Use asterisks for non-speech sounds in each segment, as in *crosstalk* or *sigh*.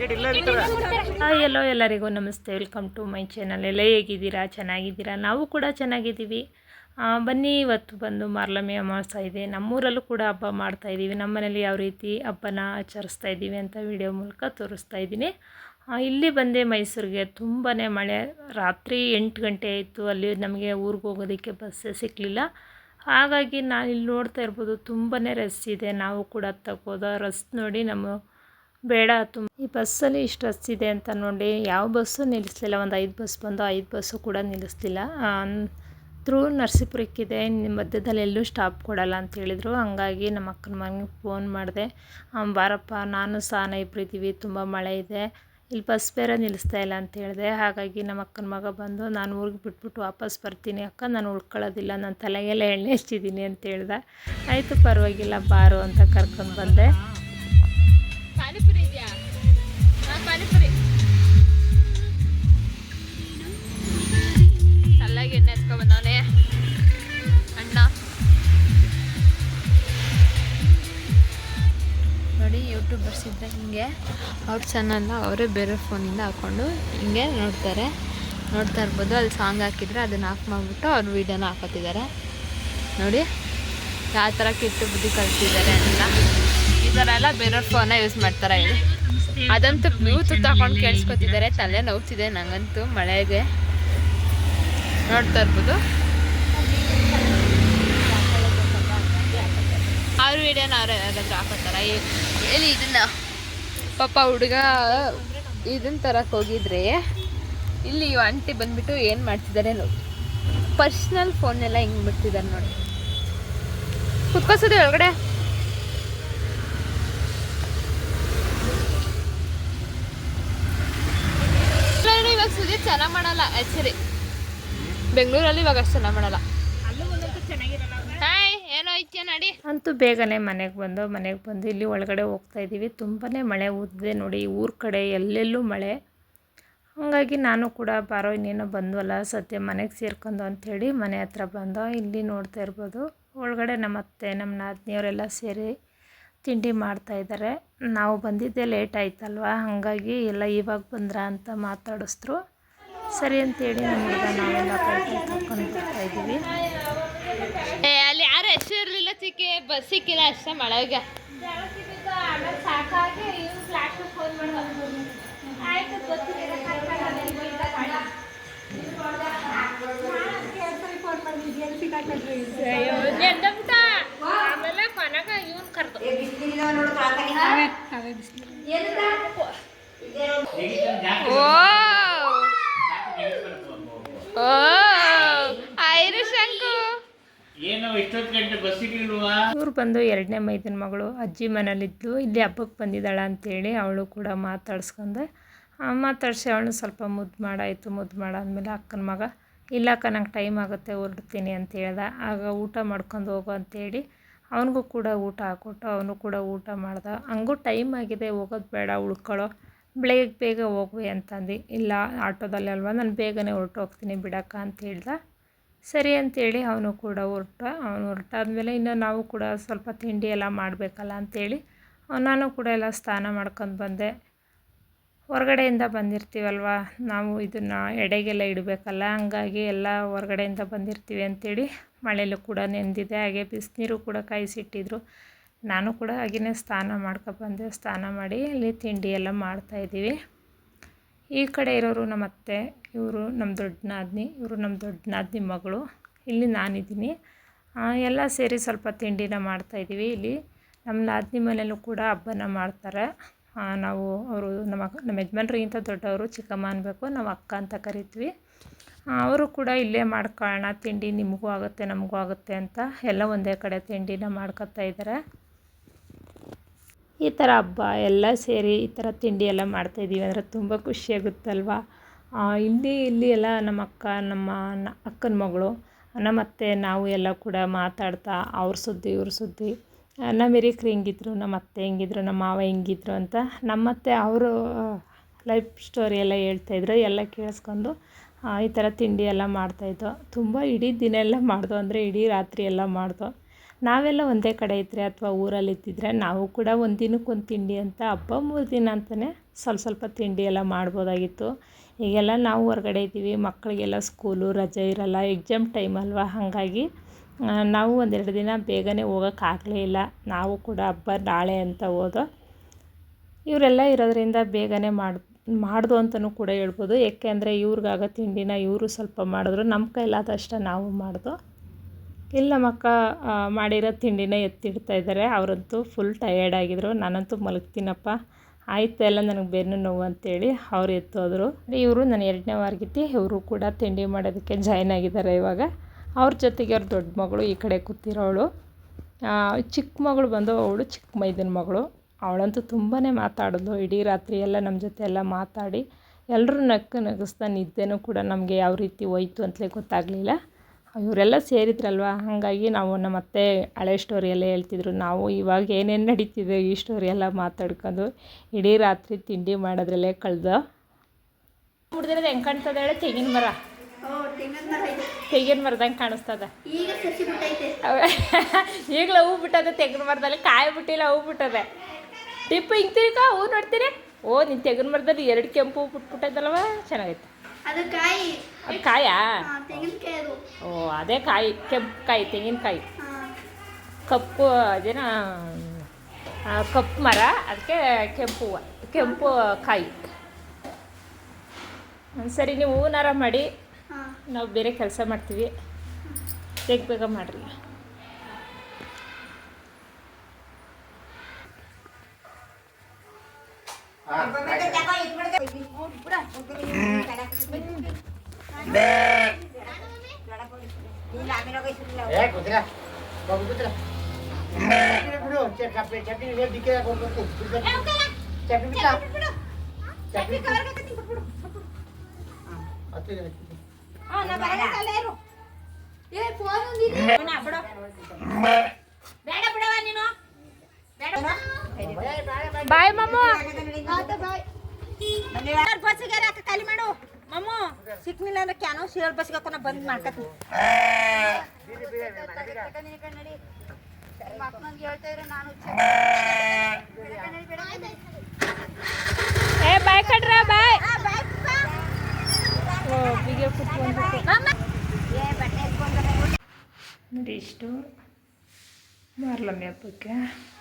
Hi ಎಲ್ಲೋ ಎಲ್ಲರಿಗೂ ನಮಸ್ತೆ. Welcome to my channel ಎಲ್ಲ ಹೇಗಿದ್ದೀರಾ? ಚೆನ್ನಾಗಿದ್ದೀರಾ? ನಾವು ಕೂಡ ಚೆನ್ನಾಗಿದ್ದೀವಿ. ಬನ್ನಿ, ಇವತ್ತು ಬಂದು ಮಾರ್ಲಮಿ ಅಮಾವಾಸ್ಯ ಇದೆ. ನಮ್ಮೂರಲ್ಲೂ ಕೂಡ ಹಬ್ಬ ಮಾಡ್ತಾ ಇದ್ದೀವಿ. ನಮ್ಮ ಮನೇಲಿ ಯಾವ ರೀತಿ ಹಬ್ಬನ ಆಚರಿಸ್ತಾ ಇದ್ದೀವಿ ಅಂತ ವಿಡಿಯೋ ಮೂಲಕ ತೋರಿಸ್ತಾ ಇದ್ದೀನಿ. ಇಲ್ಲಿ ಬಂದೆ ಮೈಸೂರಿಗೆ. ತುಂಬಾ ಮಳೆ. ರಾತ್ರಿ ಎಂಟು ಗಂಟೆ ಆಯಿತು. ಅಲ್ಲಿ ನಮಗೆ ಊರಿಗೆ ಹೋಗೋದಕ್ಕೆ ಬಸ್ಸೇ ಸಿಕ್ಕಲಿಲ್ಲ ಹಾಗಾಗಿ ನಾನು ಇಲ್ಲಿ ನೋಡ್ತಾ ಇರ್ಬೋದು ತುಂಬಾ ರಸ್ ಇದೆ. ನಾವು ಕೂಡ ತಗೋದ ರಸ್ ನೋಡಿ ನಮ್ಮ ಬೇಡ, ತುಂಬ. ಈ ಬಸ್ಸಲ್ಲಿ ಇಷ್ಟು ರಸ್ ಇದೆ ಅಂತ ನೋಡಿ, ಯಾವ ಬಸ್ಸು ನಿಲ್ಲಿಸ್ಲಿಲ್ಲ. ಒಂದು ಐದು ಬಸ್ ಬಂದು ಐದು ಬಸ್ಸು ಕೂಡ ನಿಲ್ಲಿಸ್ತಿಲ್ಲ ಥ್ರೂ ನರಸೀಪುರಕ್ಕಿದೆ, ನಿಮ್ಮ ಮಧ್ಯದಲ್ಲಿ ಎಲ್ಲೂ ಸ್ಟಾಪ್ ಕೊಡಲ್ಲ ಅಂತ ಹೇಳಿದರು. ಹಂಗಾಗಿ ನಮ್ಮ ಅಕ್ಕನ ಮನೆಗೆ ಫೋನ್ ಮಾಡಿದೆ. ಬಾರಪ್ಪ, ನಾನು ಸಾನ ಇಬ್ಬರು ಇದ್ದೀವಿ ತುಂಬ ಮಳೆ ಇದೆ. ಇಲ್ಲಿ ಬಸ್ ಬೇರೆ ನಿಲ್ಲಿಸ್ತಾ ಇಲ್ಲ ಅಂತ ಹೇಳಿದೆ. ಹಾಗಾಗಿ ನಮ್ಮ ಅಕ್ಕನ ಮಗ ಬಂದು, ನಾನು ಊರಿಗೆ ಬಿಟ್ಬಿಟ್ಟು ವಾಪಸ್ ಬರ್ತೀನಿ ಅಕ್ಕ, ನಾನು ಉಳ್ಕೊಳ್ಳೋದಿಲ್ಲ ನನ್ನ ತಲೆಗೆಲ್ಲ ಎಣ್ಣೆ ಹಚ್ಚಿದ್ದೀನಿ ಅಂತ ಹೇಳಿದೆ. ಆಯಿತು, ಪರವಾಗಿಲ್ಲ, ಬಾರು ಅಂತ ಕರ್ಕೊಂಡು ಬಂದೆ. ಪಾನಿಪುರಿ ಇದೆಯಾ? ಹಾಂ, ಪಾನಿಪುರಿ. ಹಚ್ಕೊಬಂದವನೆ ಅಣ್ಣ. ನೋಡಿ ಯೂಟ್ಯೂಬರ್ಸ್ ಇದ್ದರೆ ಹಿಂಗೆ. ಅವ್ರ ಚಾನಲ್ನ ಅವರೇ ಬೇರೆ ಫೋನಿಂದ ಹಾಕ್ಕೊಂಡು ಹಿಂಗೆ ನೋಡ್ತಾರೆ. ನೋಡ್ತಾ ಇರ್ಬೋದು, ಅಲ್ಲಿ ಸಾಂಗ್ ಹಾಕಿದ್ರೆ ಅದನ್ನು ಹಾಕ್ ಮಾಡಿಬಿಟ್ಟು ಅವ್ರ ವೀಡಿಯೋನ ಹಾಕೋತಿದ್ದಾರೆ. ನೋಡಿ, ಯಾವ ಥರ ಕಿಟ್ಟು ಬುದ್ಧಿ ಕಲ್ತಿದ್ದಾರೆ ಅಂತ. ಈ ಥರ ಎಲ್ಲ ಬೇರೆಯವ್ರ ಫೋನ ಯೂಸ್ ಮಾಡ್ತಾರೆ ಹೇಳಿ. ಅದಂತೂ ಬ್ಲೂಟೂತ್ ಹಾಕೊಂಡು ಕೇಳಿಸ್ಕೊತಿದ್ದಾರೆ ತಲೆ ನೋವ್ತಿದೆ ನಂಗಂತೂ ಮಳೆಗೆ. ನೋಡ್ತಾ ಇರ್ಬೋದು. ಅವ್ರ ವಿಡಿಯೋನ ಅವ್ರು ಯಾರಾದ್ರೂ ಹಾಕೋತಾರ ಏನು ಇದನ್ನ. ಪಾಪ ಹುಡುಗ ಇದನ್ನ ತರಕ್ಕೆ ಹೋಗಿದ್ರೆ, ಇಲ್ಲಿ ಆಂಟಿ ಬಂದ್ಬಿಟ್ಟು ಏನು ಮಾಡ್ತಿದ್ದಾರೆ ನೋಡಿ. ಪರ್ಸ್ನಲ್ ಫೋನೆಲ್ಲ ಹಿಂಗೆ ಬಿಡ್ತಿದ್ದಾರೆ ನೋಡಿ. ಕುತ್ಕೋಸೋದು ಒಳಗಡೆ ಬೆಂಗಳೂರಲ್ಲಿ ಇವಾಗ ಸುದೀಪ್ ಚೆನ್ನಾಗಿ ಮಾಡಲ್ಲ ಆ್ಯಕ್ಚುಲಿ ಬೆಂಗಳೂರಲ್ಲಿ ಇವಾಗ ಅಷ್ಟು ಚೆನ್ನಾಗಿ ಮಾಡಲ್ಲ. ಹಾಯ್ ಏನೋ ಐತ್ಯ ನಡಿ. ಅಂತೂ ಬೇಗನೆ ಮನೆಗೆ ಬಂದು ಮನೆಗೆ ಬಂದು ಇಲ್ಲಿ ಒಳಗಡೆ ಹೋಗ್ತಾ ಇದ್ದೀವಿ. ತುಂಬಾ ಮಳೆ ಊದಿದೆ ನೋಡಿ ಊರ ಕಡೆ ಎಲ್ಲೆಲ್ಲೂ ಮಳೆ. ಹಾಗಾಗಿ ನಾನು ಕೂಡ ಬಾರೋ ಇನ್ನೇನೋ ಬಂದ್ವಲ್ಲ ಸದ್ಯ ಮನೆಗೆ ಸೇರ್ಕೊಂಡು ಅಂಥೇಳಿ ಮನೆ ಹತ್ರ ಬಂದು. ಇಲ್ಲಿ ನೋಡ್ತಾ ಇರ್ಬೋದು ಒಳಗಡೆ ನಮ್ಮ ಅತ್ತೆ ನಮ್ಮ ನಾದಿನಿಯವರೆಲ್ಲ ಸೇರಿ ತಿಂಡಿ ಮಾಡ್ತಾಯಿದ್ದಾರೆ ನಾವು ಬಂದಿದ್ದೆ ಲೇಟ್ ಆಯ್ತಲ್ವ? ಹಾಗಾಗಿ ಎಲ್ಲ ಇವಾಗ ಬಂದ್ರ ಅಂತ ಮಾತಾಡಿಸಿದ್ರು. ಸರಿ ಅಂತೇಳಿ ನಮ್ಮ ಹುಡುಗ ನಾವೆಲ್ಲ ಕರ್ಕೊಂಡು ಬರ್ತಾ ಇದ್ದೀವಿ. ಏ ಅಲ್ಲಿ ಯಾರು ಹೆಸರು ಇರಲಿಲ್ಲ ಸಿಕ್ಕಿ ಬಸ್ ಸಿಕ್ಕಿಲ್ಲ ಅಷ್ಟೇ ಮಳೆಗೆ. ಆಮೇಲೆ ಕೊನೆಗೆ ಇವ್ನು ಕರ್ದು ಓ ಇವ್ರು ಬಂದು ಎರಡನೇ ಮೈದನ ಮಗಳು ಅಜ್ಜಿ ಮನೇಲಿದ್ಲು ಇಲ್ಲಿ ಹಬ್ಬಕ್ಕೆ ಬಂದಿದ್ದಾಳ ಅಂತೇಳಿ ಅವಳು ಕೂಡ ಮಾತಾಡ್ಸ್ಕೊಂಡೆ ಮಾತಾಡಿಸಿ ಅವಳು ಸ್ವಲ್ಪ ಮುದ್ದು ಮಾಡಾಯಿತು. ಮುದ್ದು ಮಾಡಾದ್ಮೇಲೆ ಅಕ್ಕನ ಮಗ, ಇಲ್ಲ ಅಕ್ಕ, ನಂಗೆ ಟೈಮ್ ಆಗುತ್ತೆ, ಹೊರಡ್ತೀನಿ ಅಂತ ಹೇಳ್ದ. ಆಗ ಊಟ ಮಾಡ್ಕೊಂಡು ಹೋಗು ಅಂತೇಳಿ ಅವನಿಗೂ ಕೂಡ ಊಟ ಹಾಕ್ಕೊಟ್ಟು ಅವನು ಕೂಡ ಊಟ ಮಾಡ್ದ. ಹಂಗೂ ಟೈಮ್ ಆಗಿದೆ, ಹೋಗೋದು ಬೇಡ ಉಳ್ಕೊಳ್ಳೋ ಬೆಳಗ್ಗೆ ಬೇಗ ಹೋಗ್ವಿ ಅಂತಂದು. ಇಲ್ಲ, ಆಟೋದಲ್ಲಿ ಅಲ್ವಾ, ನಾನು ಬೇಗನೆ ಹೊರಟೋಗ್ತೀನಿ ಬಿಡಕ್ಕ ಅಂತ ಹೇಳ್ದ. ಸರಿ ಅಂತೇಳಿ ಅವನು ಕೂಡ ಹೊರಟ. ಅವನು ಹೊರಟಾದ್ಮೇಲೆ ಇನ್ನು ನಾವು ಕೂಡ ಸ್ವಲ್ಪ ತಿಂಡಿ ಎಲ್ಲ ಮಾಡಬೇಕಲ್ಲ ಅವ್ನು ನಾನು ಕೂಡ ಎಲ್ಲ ಸ್ನಾನ ಮಾಡ್ಕೊಂಡು ಬಂದೆ. ಹೊರಗಡೆಯಿಂದ ಬಂದಿರ್ತೀವಲ್ವ, ನಾವು ಇದನ್ನು ಎಡೆಗೆಲ್ಲ ಇಡಬೇಕಲ್ಲ, ಹಂಗಾಗಿ ಎಲ್ಲ ಹೊರಗಡೆಯಿಂದ ಬಂದಿರ್ತೀವಿ ಅಂತೇಳಿ ಮಳೆಯಲ್ಲೂ ಕೂಡ ನೆಂದಿದೆ, ಹಾಗೆ ಬಿಸಿನೀರು ಕೂಡ ಕಾಯಿಸಿಟ್ಟಿದ್ರು. ನಾನು ಕೂಡ ಹಾಗೆಯೇ ಸ್ನಾನ ಮಾಡ್ಕೊಬಂದೆ ಸ್ನಾನ ಮಾಡಿ ಅಲ್ಲಿ ತಿಂಡಿ ಎಲ್ಲ ಮಾಡ್ತಾಯಿದ್ದೀವಿ ಈ ಕಡೆ ಇರೋರು ನಮ್ಮ ಅತ್ತೆ ಇವರು ನಮ್ಮ ದೊಡ್ಡ ನಾದಿನಿ ಇವರು ನಮ್ಮ ದೊಡ್ಡ ನಾದಿನಿ ಮಗಳು. ಇಲ್ಲಿ ನಾನಿದ್ದೀನಿ. ಎಲ್ಲ ಸೇರಿ ಸ್ವಲ್ಪ ತಿಂಡಿನ ಮಾಡ್ತಾಯಿದ್ದೀವಿ ಇಲ್ಲಿ ನಮ್ಮ ನಾದಿನಿ ಮನೆಯಲ್ಲೂ ಕೂಡ ಹಬ್ಬನ ಮಾಡ್ತಾರೆ. ನಾವು ಅವರು ನಮ್ಮ ನಮ್ಮ ಯಜಮಾನ್ರಿಗಿಂತ ದೊಡ್ಡವರು, ಚಿಕ್ಕಮ್ಮ ಅನ್ನಬೇಕು ನಾವು ಅಕ್ಕ ಅಂತ ಕರಿತೀವಿ. ಅವರು ಕೂಡ ಇಲ್ಲೇ ಮಾಡ್ಕೊಳ್ಳೋಣ, ತಿಂಡಿ ನಿಮಗೂ ಆಗುತ್ತೆ, ನಮಗೂ ಆಗುತ್ತೆ ಅಂತ ಎಲ್ಲ ಒಂದೇ ಕಡೆ ತಿಂಡಿನ ಮಾಡ್ಕೊತಾ ಇದ್ದಾರೆ. ಈ ಥರ ಹಬ್ಬ ಎಲ್ಲ ಸೇರಿ ಈ ಥರ ತಿಂಡಿ ಎಲ್ಲ ಮಾಡ್ತಾಯಿದ್ದೀವಿ ಅಂದರೆ ತುಂಬ ಖುಷಿಯಾಗುತ್ತಲ್ವಾ ಇಲ್ಲಿ ಇಲ್ಲಿ ಎಲ್ಲ ನಮ್ಮ ಅಕ್ಕ, ನಮ್ಮ ಅಕ್ಕನ ಮಗಳು ನಮ್ಮ ಅತ್ತೆ ನಾವು ಎಲ್ಲ ಕೂಡ ಮಾತಾಡ್ತಾ, ಅವ್ರ ಸುದ್ದಿ, ಇವ್ರ ಸುದ್ದಿ. ನಮ್ಮ ಹಿರಿಕ್ರು ಹೆಂಗಿದ್ರು, ನಮ್ಮ ಅತ್ತೆ ಹೆಂಗಿದ್ರು, ನಮ್ಮ ಮಾವ ಹೆಂಗಿದ್ರು ಅಂತ ನಮ್ಮ ಅತ್ತೆ ಅವರು ಲೈಫ್ ಸ್ಟೋರಿ ಎಲ್ಲ ಹೇಳ್ತಾಯಿದ್ರು ಎಲ್ಲ ಕೇಳಿಸ್ಕೊಂಡು ಈ ಥರ ತಿಂಡಿ ಎಲ್ಲ ಮಾಡ್ತಾಯಿದ್ದೋ ತುಂಬ ಇಡೀ ದಿನ ಎಲ್ಲ ಮಾಡ್ದೋ, ಅಂದರೆ ಇಡೀ ರಾತ್ರಿ ಎಲ್ಲ ಮಾಡ್ದೋ. ನಾವೆಲ್ಲ ಒಂದೇ ಕಡೆ ಇದ್ದರೆ ಅಥವಾ ಊರಲ್ಲಿ ಇದ್ದಿದ್ರೆ ನಾವು ಕೂಡ ಒಂದು ತಿಂಡಿ ಅಂತ ಹಬ್ಬ ಮೂರು ದಿನ ಅಂತಲೇ ಸ್ವಲ್ಪ ಸ್ವಲ್ಪ ತಿಂಡಿ ಎಲ್ಲ ಮಾಡ್ಬೋದಾಗಿತ್ತು. ಈಗೆಲ್ಲ ನಾವು ಹೊರಗಡೆ ಇದ್ದೀವಿ ಮಕ್ಕಳಿಗೆಲ್ಲ ಸ್ಕೂಲು ರಜೆ ಇರಲ್ಲ ಎಕ್ಸಾಮ್ ಟೈಮ್ ಅಲ್ವಾ? ಹಾಗಾಗಿ ನಾವು ಒಂದೆರಡು ದಿನ ಬೇಗನೆ ಹೋಗೋಕ್ಕಾಗಲೇ ಇಲ್ಲ. ನಾವು ಕೂಡ ಹಬ್ಬ ನಾಳೆ ಅಂತ ಹೋದೋ, ಇವರೆಲ್ಲ ಇರೋದ್ರಿಂದ ಬೇಗನೆ ಮಾಡಿ, ಮಾಡ್ದು ಅಂತಲೂ ಕೂಡ ಹೇಳ್ಬೋದು. ಏಕೆಂದರೆ ಇವ್ರಿಗಾಗೋ ತಿಂಡಿನ ಇವರು ಸ್ವಲ್ಪ ಮಾಡಿದ್ರು ನಮ್ಮ ಕೈಲಾದಷ್ಟು ನಾವು ಮಾಡ್ದು. ಇಲ್ಲ ನಮ್ಮಕ್ಕ ಆ, ಮಾಡಿರೋ ತಿಂಡಿನ ಎತ್ತಿಡ್ತಾ ಇದ್ದಾರೆ. ಅವರಂತೂ ಫುಲ್ ಟಯರ್ಡ್ ಆಗಿದ್ರು. ನಾನಂತೂ ಮಲಗ್ತೀನಪ್ಪ. ಆಯ್ತು ಎಲ್ಲ ನನಗೆ ಬೆನ್ನು ನೋವು ಅಂತೇಳಿ ಅವ್ರು ಎತ್ತೋದ್ರು. ಇವರು ನನ್ನ ಎರಡನೇ ವಾರ್ಗಿತಿ ಇವರು ಕೂಡ ತಿಂಡಿ ಮಾಡೋದಕ್ಕೆ ಜಾಯ್ನ್ ಆಗಿದ್ದಾರೆ ಇವಾಗ. ಅವ್ರ ಜೊತೆಗೆ ಅವ್ರ ದೊಡ್ಡ ಮಗಳು ಈ ಕಡೆ ಕೂತಿರೋಳು. ಚಿಕ್ಕ ಮಗಳು ಬಂದು ಅವಳು ಚಿಕ್ಕ ಮೈದನ ಮಗಳು. ಅವಳಂತೂ ತುಂಬಾ ಮಾತಾಡೋದು ಇಡೀ ರಾತ್ರಿ ಎಲ್ಲ ನಮ್ಮ ಜೊತೆ ಎಲ್ಲ ಮಾತಾಡಿ ಎಲ್ಲರೂ ನಕ್ಕು ನಗಿಸ್ತಾ ನಿದ್ದೆನೂ ಕೂಡ ನಮಗೆ ಯಾವ ರೀತಿ ಹೋಯ್ತು ಅಂತಲೇ ಗೊತ್ತಾಗಲಿಲ್ಲ. ಇವರೆಲ್ಲ ಸೇರಿದ್ರಲ್ವ? ಹಾಗಾಗಿ ನಾವು ನಮ್ಮ ಅತ್ತೆ ಹಳೆ ಸ್ಟೋರಿಯಲ್ಲೇ ಹೇಳ್ತಿದ್ರು. ನಾವು ಇವಾಗ ಏನೇನು ನಡೀತಿದೆ ಈ ಸ್ಟೋರಿ ಎಲ್ಲ ಮಾತಾಡ್ಕೊಂಡು ಇಡೀ ರಾತ್ರಿ ತಿಂಡಿ ಮಾಡೋದ್ರಲ್ಲೇ ಕಳೆದು. ಹುಡ್ದಿರೋದು ಹೆಂಗೆ ಕಾಣ್ತದೆ ಹೇಳಿ? ತೆಂಗಿನ ಮರ. ತೆಂಗಿನ ಮರದಂಗೆ ಕಾಣಿಸ್ತದ. ಈಗಲೂ *laughs* ಹೂ ಬಿಟ್ಟದೆ ತೆಂಗಿನ ಮರದಲ್ಲಿ. ಕಾಯಿ ಬಿಟ್ಟಿಲ್ಲ ಹೂ ಬಿಟ್ಟದೆ. ಟಿಪ್ಪು ಹಿಂಗೆ ತಿರ್ಗ ಹೂ ನೋಡ್ತೀರಿ? ಓ ನೀನು ತೆಂಗಿನ ಮರದಲ್ಲಿ ಎರಡು ಕೆಂಪು ಹೂ ಬಿಟ್ಬಿಟ್ಟದಲ್ವ ಚೆನ್ನಾಗೈತೆ. ಅದು ಕಾಯಿ. ಅದು ಕಾಯಾ? ತೆಂಗಿನಕಾಯಿ ಓ ಅದೇ ಕಾಯಿ ಕೆಂಪು ಕಾಯಿ ತೆಂಗಿನಕಾಯಿ. ಹಾ. ಕಪ್ಪು ಅದೇನ? ಕಪ್ಪು ಮರ ಅದಕ್ಕೆ ಕೆಂಪು ಹೂವು ಕೆಂಪು ಕಾಯಿ. ಸರಿ ನೀವು ಹೂನಾರ ಮಾಡಿ ನಾವು ಬೇರೆ ಕೆಲಸ ಮಾಡ್ತೀವಿ. ಬೇಗ ಬೇಗ ಮಾಡಿರಿ. ಏ ಕೂತ್ರೆ ಬಿಡು ಫೋನ್ ಒಂದಿದೆ ಬಾಯ್ ಮಮ್ಮ ಬಾಯ್. ಬಸ್ಸಿಗೆ ಯಾಕೆ ಖಾಲಿ ಮಾಡು. ಮಮ್ಮು ಸಿಕ್ಲಿಲ್ಲ ಅಂದ್ರೆ ಕ್ಯಾನೋ ಸೀರಿಯಲ್ ಬಸ್ಸಿಗೆ ಹಾಕೋಣ ಬಂದ್ ನಾನು ಏ ಬಾಯ್ ಕಡ್ರ ಬಾಯ್ ಓ ಬಿಗೆ ಕುತ್ಕೊಂಡು ನೋಡಿ ಇಷ್ಟು ಮಾರ್ಲಮ್ಮಿ ಹಬ್ಬಕ್ಕೆ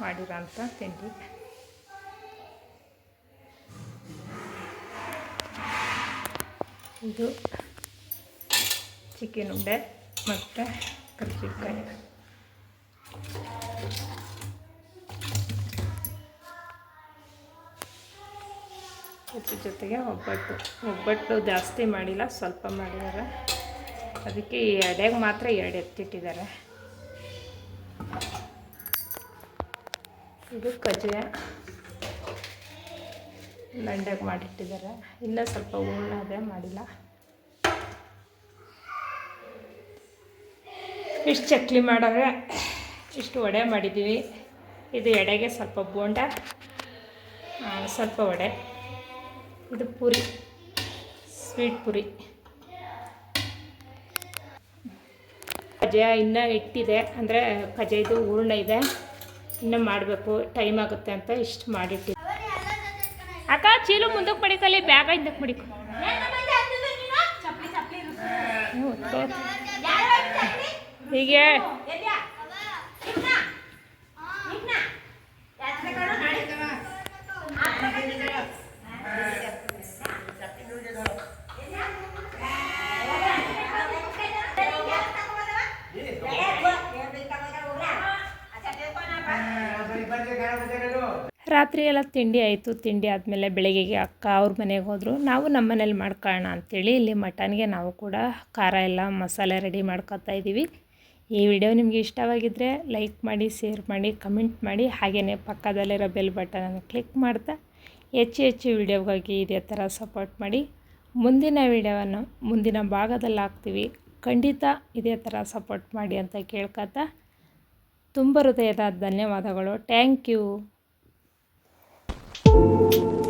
ಮಾಡಿರೋಂಥ ತಿಂಡಿ. ಇದು ಚಿಕನ್ ಉಂಡೆ ಮತ್ತು ಕರ್ಜಿಕಾಯಿ. ಇದ್ರ ಜೊತೆಗೆ ಒಬ್ಬಟ್ಟು. ಒಬ್ಬಟ್ಟು ಜಾಸ್ತಿ ಮಾಡಿಲ್ಲ, ಸ್ವಲ್ಪ ಮಾಡಿದ್ದಾರೆ. ಅದಕ್ಕೆ ಈ ಎಡೆಗೆ ಮಾತ್ರ ಎರಡು ಎತ್ತಿಟ್ಟಿದ್ದಾರೆ. ಇದು ಕಜ್ಜಾಯ. ಲಂಡಾಗಿ ಮಾಡಿಟ್ಟಿದ್ದಾರೆ. ಇನ್ನೂ ಸ್ವಲ್ಪ ಹೂರ್ಣ ಅದೇ ಮಾಡಿಲ್ಲ. ಇಷ್ಟು ಚಕ್ಲಿ ಮಾಡೋರೆ ಇಷ್ಟು ವಡೆ ಮಾಡಿದ್ದೀವಿ. ಇದು ಎಡೆಗೆ ಸ್ವಲ್ಪ ಬೋಂಡ ಸ್ವಲ್ಪ ವಡೆ. ಇದು ಪುರಿ, ಸ್ವೀಟ್ ಪುರಿ. ಕಜಾಯ ಇನ್ನೂ ಇಟ್ಟಿದೆ, ಅಂದರೆ ಕಜ್ಜಾಯದು ಹೂರ್ಣ ಇದೆ. ಇನ್ನೂ ಮಾಡಬೇಕು, ಟೈಮ್ ಆಗುತ್ತೆ ಅಂತ ಇಷ್ಟು ಮಾಡಿಟ್ಟಿದ್ದೆ ಚೀಲು ಮುಂದಕ್ಕೆ ಪಡಿಕಲಿ ಬ್ಯಾಗ ಹಿಂದಕ್ಕೆ ಪಡಿಕು. ಹೀಗೆ ರಾತ್ರಿ ಎಲ್ಲ ತಿಂಡಿ ಆಯಿತು, ತಿಂಡಿ ಆದಮೇಲೆ ಬೆಳಗ್ಗೆಗೆ ಅಕ್ಕ ಅವ್ರ ಮನೆಗೆ ಹೋದರು. ನಾವು ನಮ್ಮ ಮನೇಲಿ ಮಾಡ್ಕೊಳ್ಳೋಣ ಅಂಥೇಳಿ ಇಲ್ಲಿ ಮಟನ್ಗೆ ನಾವು ಕೂಡ ಖಾರ ಎಲ್ಲ ಮಸಾಲೆ ರೆಡಿ ಮಾಡ್ಕೊತಾ ಇದ್ದೀವಿ. ಈ ವಿಡಿಯೋ ನಿಮಗೆ ಇಷ್ಟವಾಗಿದ್ದರೆ ಲೈಕ್ ಮಾಡಿ, ಶೇರ್ ಮಾಡಿ, ಕಮೆಂಟ್ ಮಾಡಿ. ಹಾಗೆಯೇ ಪಕ್ಕದಲ್ಲಿರೋ ಬೆಲ್ ಬಟನನ್ನು ಕ್ಲಿಕ್ ಮಾಡ್ತಾ ಹೆಚ್ಚು ಹೆಚ್ಚು ವಿಡಿಯೋಗಾಗಿ ಇದೇ ಥರ ಸಪೋರ್ಟ್ ಮಾಡಿ. ಮುಂದಿನ ವಿಡಿಯೋವನ್ನು ಮುಂದಿನ ಭಾಗದಲ್ಲಿ ಹಾಕ್ತೀವಿ. ಖಂಡಿತ ಇದೇ ಥರ ಸಪೋರ್ಟ್ ಮಾಡಿ ಅಂತ ಕೇಳ್ಕೊತಾ ತುಂಬ ಹೃದಯದ ಧನ್ಯವಾದಗಳು. Thank you. Thank you.